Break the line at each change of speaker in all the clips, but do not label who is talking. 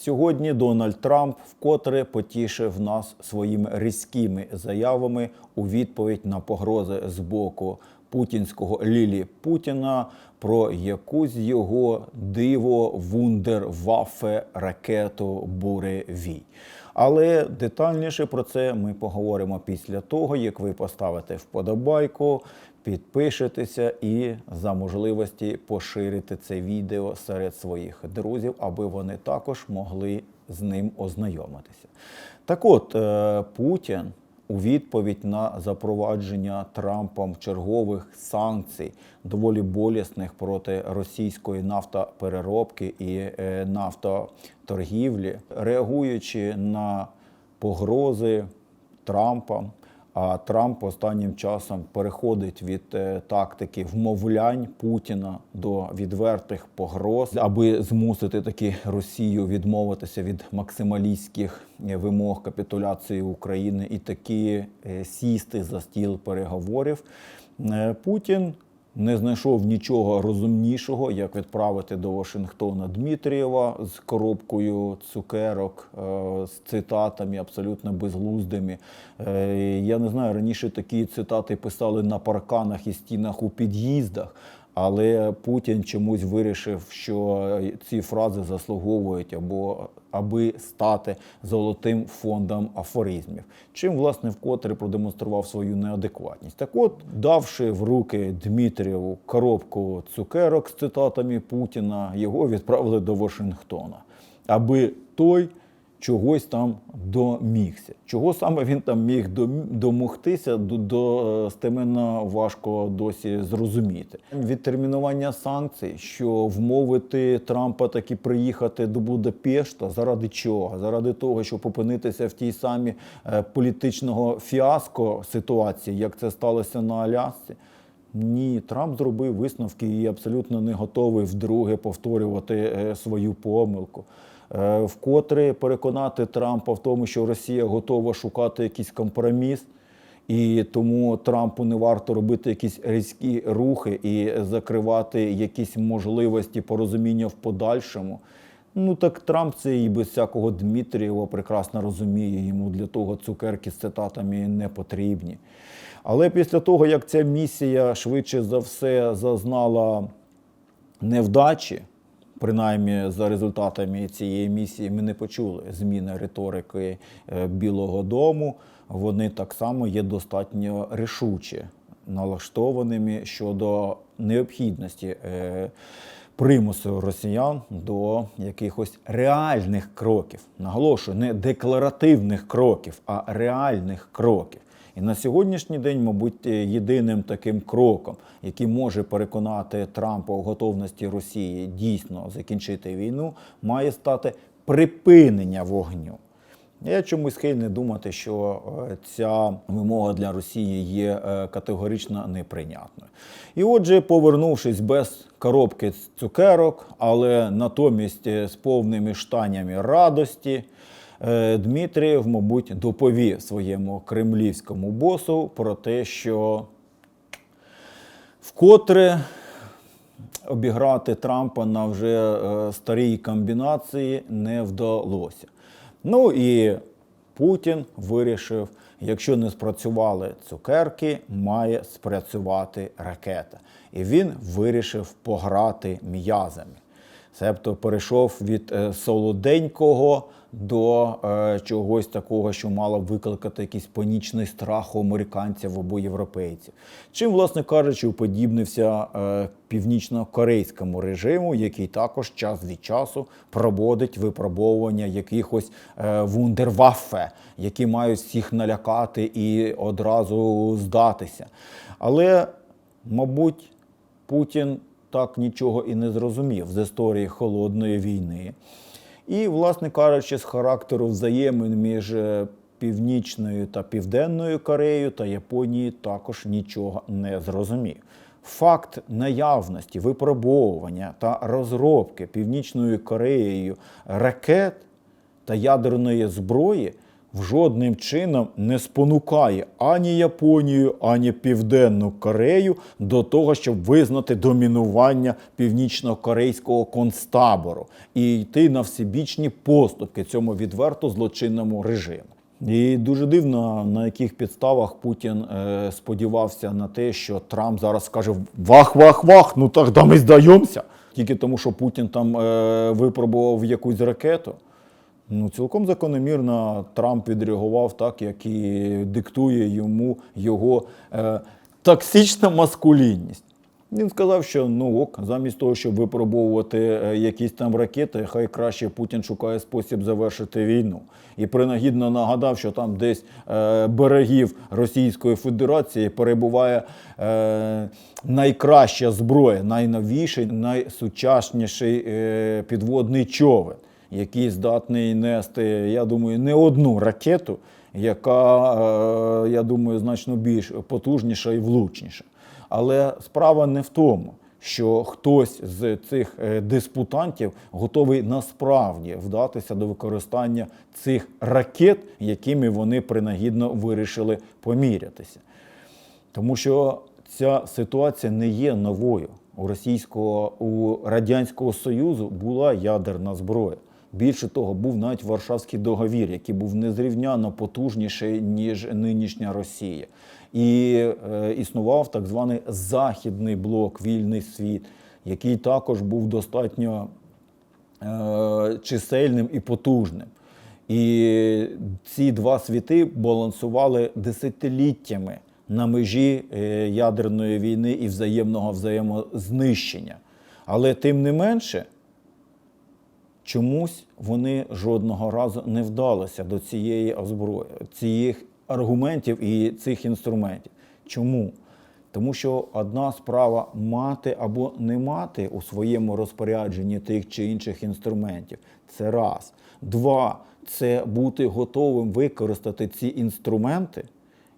Сьогодні Дональд Трамп вкотре потішив нас своїми різкими заявами у відповідь на погрози з боку путінського Лілі Путіна про якусь його диво вундерваффе ракету Буревій. Але детальніше про це ми поговоримо після того, як ви поставите вподобайку, підпишетеся і за можливості поширити це відео серед своїх друзів, аби вони також могли з ним ознайомитися. Так от, е, Путін у відповідь на запровадження Трампом чергових санкцій, доволі болісних проти російської нафтопереробки і е, нафтоторгівлі, реагуючи на погрози Трампа. А Трамп останнім часом переходить від е, тактики вмовлянь Путіна до відвертих погроз, аби змусити таки Росію відмовитися від максималістських е, вимог капітуляції України і таки е, сісти за стіл переговорів. Путін не знайшов нічого розумнішого, як відправити до Вашингтона Дмитрієва з коробкою цукерок, е, з цитатами абсолютно безглуздими. Е, Я не знаю, раніше такі цитати писали на парканах і стінах у під'їздах. Але Путін чомусь вирішив, що ці фрази заслуговують або аби стати золотим фондом афоризмів. Чим власне вкотре продемонстрував свою неадекватність. Так от, давши в руки Дмитрієву коробку цукерок з цитатами Путіна, його відправили до Вашингтона, аби той чогось там домігся. Чого саме він там міг дом- домогтися, до, до важко досі зрозуміти. Відтермінування санкцій, що вмовити Трампа таки приїхати до Будапешта, заради чого? Заради того, щоб опинитися в тій самій е, політичного фіаско ситуації, як це сталося на Алясці. Ні, Трамп зробив висновки і абсолютно не готовий вдруге повторювати е, свою помилку. Е, Вкотре переконати Трампа в тому, що Росія готова шукати якийсь компроміс, і тому Трампу не варто робити якісь різкі рухи і закривати якісь можливості порозуміння в подальшому. Ну так Трамп це і без всякого Дмитрієва прекрасно розуміє. Йому для того цукерки з цитатами не потрібні. Але після того, як ця місія швидше за все зазнала невдачі, принаймні за результатами цієї місії, ми не почули зміни риторики е, Білого Дому. Вони так само є достатньо рішуче налаштованими щодо необхідності. Примусу росіян до якихось реальних кроків. Наголошую, не декларативних кроків, а реальних кроків. І на сьогоднішній день, мабуть, е, єдиним таким кроком, який може переконати Трампа у готовності Росії дійсно закінчити війну, має стати припинення вогню. Я чомусь схильний думати, що е, ця вимога для Росії є е, категорично неприйнятною. І отже, повернувшись без коробки цукерок, але натомість е, з повними штанями радості, Дмитрієв, мабуть, доповів своєму кремлівському босу про те, що вкотре обіграти Трампа на вже старій комбінації не вдалося. Ну і Путін вирішив, якщо не спрацювали цукерки, має спрацювати ракета. І він вирішив пограти м'язами. Себто перейшов від е, солоденького до е, чогось такого, що мало викликати якийсь панічний страх у американців або європейців. Чим, власне кажучи, уподібнився е, північно-корейському режиму, який також час від часу проводить випробовування якихось е, вундерваффе, які мають всіх налякати і одразу здатися. Але, мабуть, Путін так нічого і не зрозумів з історії холодної війни. І, власне кажучи, з характеру взаємин між е, Північною та Південною Кореєю та Японією також нічого не зрозумів. Факт наявності, випробовування та розробки Північною Кореєю ракет та ядерної зброї жодним чином не спонукає ані Японію, ані Південну Корею до того, щоб визнати домінування північно-корейського концтабору і йти на всебічні поступки цьому відверто злочинному режиму. І дуже дивно, на яких підставах Путін е, сподівався на те, що Трамп зараз скаже вах-вах-вах, ну так да ми здаємося. Тільки тому, що Путін там е, випробував якусь ракету. Ну, цілком закономірно Трамп відреагував так, як і диктує йому його е, токсична маскулінність. Він сказав, що ну ок, замість того, щоб випробовувати е, якісь там ракети, хай краще Путін шукає спосіб завершити війну. І принагідно нагадав, що там десь е, берегів Російської Федерації перебуває е, найкраща зброя, найновіший, найсучасніший е, підводний човен, який здатний нести, я думаю, не одну ракету, яка, е, я думаю, значно більш потужніша і влучніша. Але справа не в тому, що хтось з цих е, диспутантів готовий насправді вдатися до використання цих ракет, якими вони принагідно вирішили помірятися. Тому що ця ситуація не є новою. У російського у радянського союзу була ядерна зброя. Більше того, був навіть Варшавський договір, який був незрівняно потужніший ніж нинішня Росія. І е, існував так званий західний блок, вільний світ, який також був достатньо е, чисельним і потужним. І ці два світи балансували десятиліттями на межі е, ядерної війни і взаємного взаємознищення. Але тим не менше, чомусь вони жодного разу не вдалися до цієї озброї, цих аргументів і цих інструментів. Чому? Тому що одна справа мати або не мати у своєму розпорядженні тих чи інших інструментів. Це раз. Два це бути готовим використати ці інструменти.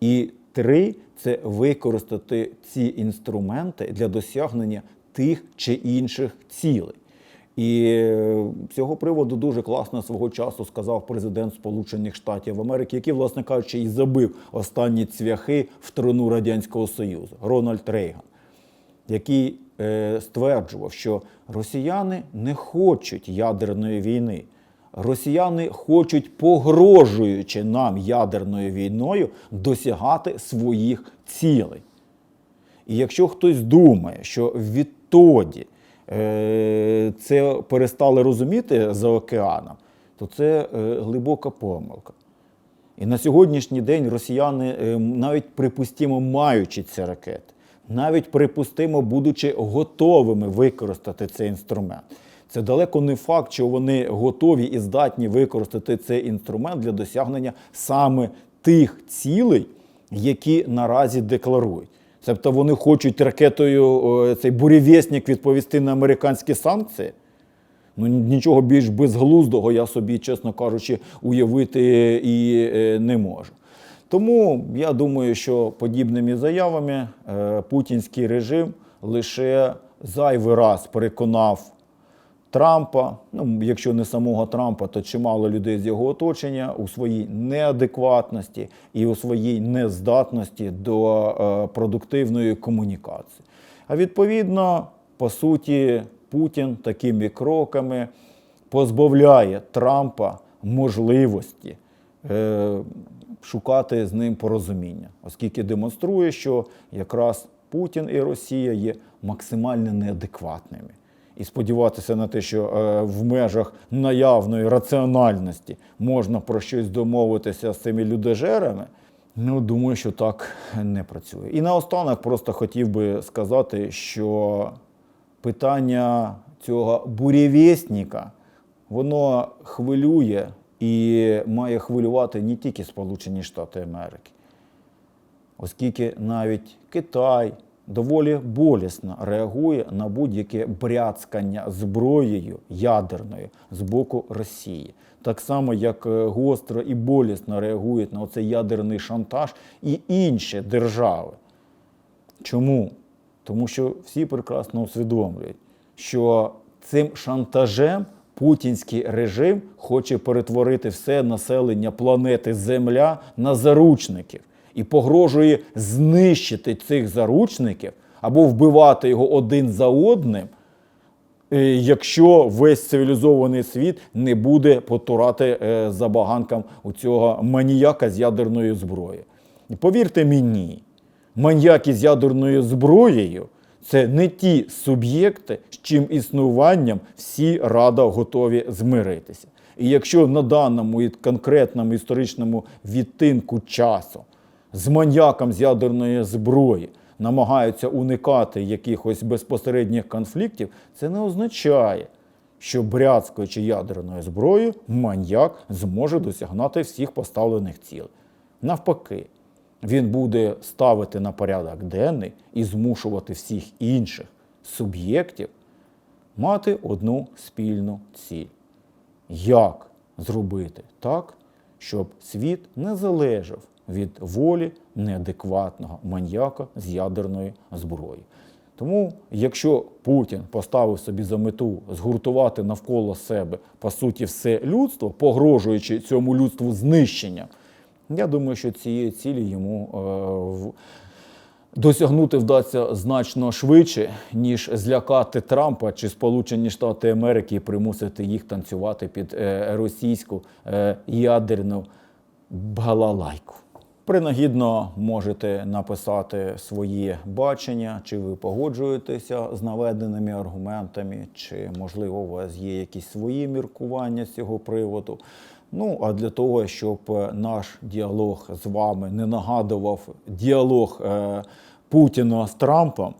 І три це використати ці інструменти для досягнення тих чи інших цілей. І е, з цього приводу дуже класно свого часу сказав президент Сполучених Штатів Америки, який, власне кажучи, і забив останні цвяхи в трону Радянського Союзу Рональд Рейган, який е, стверджував, що росіяни не хочуть ядерної війни. Росіяни хочуть, погрожуючи нам ядерною війною, досягати своїх цілей. І якщо хтось думає, що відтоді це перестали розуміти за океаном, то це е, глибока помилка. І на сьогоднішній день росіяни, е, навіть припустимо, маючи ці ракети, навіть припустимо, будучи готовими використати цей інструмент. Це далеко не факт, що вони готові і здатні використати цей інструмент для досягнення саме тих цілей, які наразі декларують. Тобто вони хочуть ракетою е, цей бурєвєснік відповісти на американські санкції. Ну нічого більш безглуздого я собі, чесно кажучи, уявити і е, не можу. Тому я думаю, що подібними заявами е, путінський режим лише зайвий раз переконав Трампа, ну якщо не самого Трампа, то чимало людей з його оточення у своїй неадекватності і у своїй нездатності до е, продуктивної комунікації. А відповідно, по суті, Путін такими кроками позбавляє Трампа можливості е, шукати з ним порозуміння, оскільки демонструє, що якраз Путін і Росія є максимально неадекватними. І сподіватися на те, що е, в межах наявної раціональності можна про щось домовитися з цими людожерами, ну думаю, що так не працює. І наостанок просто хотів би сказати, що питання цього бурєвєсника, воно хвилює і має хвилювати не тільки Сполучені Штати Америки, оскільки навіть Китай доволі болісно реагує на будь-яке бряцкання зброєю ядерною з боку Росії. Так само, як е, гостро і болісно реагують на оцей ядерний шантаж і інші держави. Чому? Тому що всі прекрасно усвідомлюють, що цим шантажем Путінський режим хоче перетворити все населення планети Земля на заручників і погрожує знищити цих заручників або вбивати його один за одним, е, якщо весь цивілізований світ не буде потурати е, забаганкам у цього маніяка з ядерною зброєю. І повірте мені, маньяки з ядерною зброєю це не ті суб'єкти, з чим існуванням всі рада готові змиритися. І якщо на даному і конкретному історичному відтинку часу з маньяком з ядерної зброї намагаються уникати якихось безпосередніх конфліктів, це не означає, що брязкою чи ядерною зброєю маньяк зможе досягнути всіх поставлених цілей. Навпаки, він буде ставити на порядок денний і змушувати всіх інших суб'єктів мати одну спільну ціль. Як зробити так, щоб світ не залежав від волі неадекватного маньяка з ядерної зброї? Тому, якщо Путін поставив собі за мету згуртувати навколо себе по суті все людство, погрожуючи цьому людству знищенням, я думаю, що цієї цілі йому е, в- досягнути вдасться значно швидше, ніж злякати Трампа чи Сполучені Штати Америки і примусити їх танцювати під е, російську е, ядерну балалайку. Принагідно можете написати свої бачення, чи ви погоджуєтеся з наведеними аргументами, чи можливо у вас є якісь свої міркування з цього приводу. Ну а для того, щоб наш діалог з вами не нагадував діалог е, Путіна з Трампом,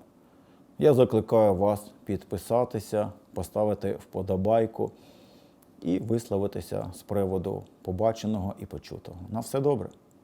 я закликаю вас підписатися, поставити вподобайку і висловитися з приводу побаченого і почутого. На все добре.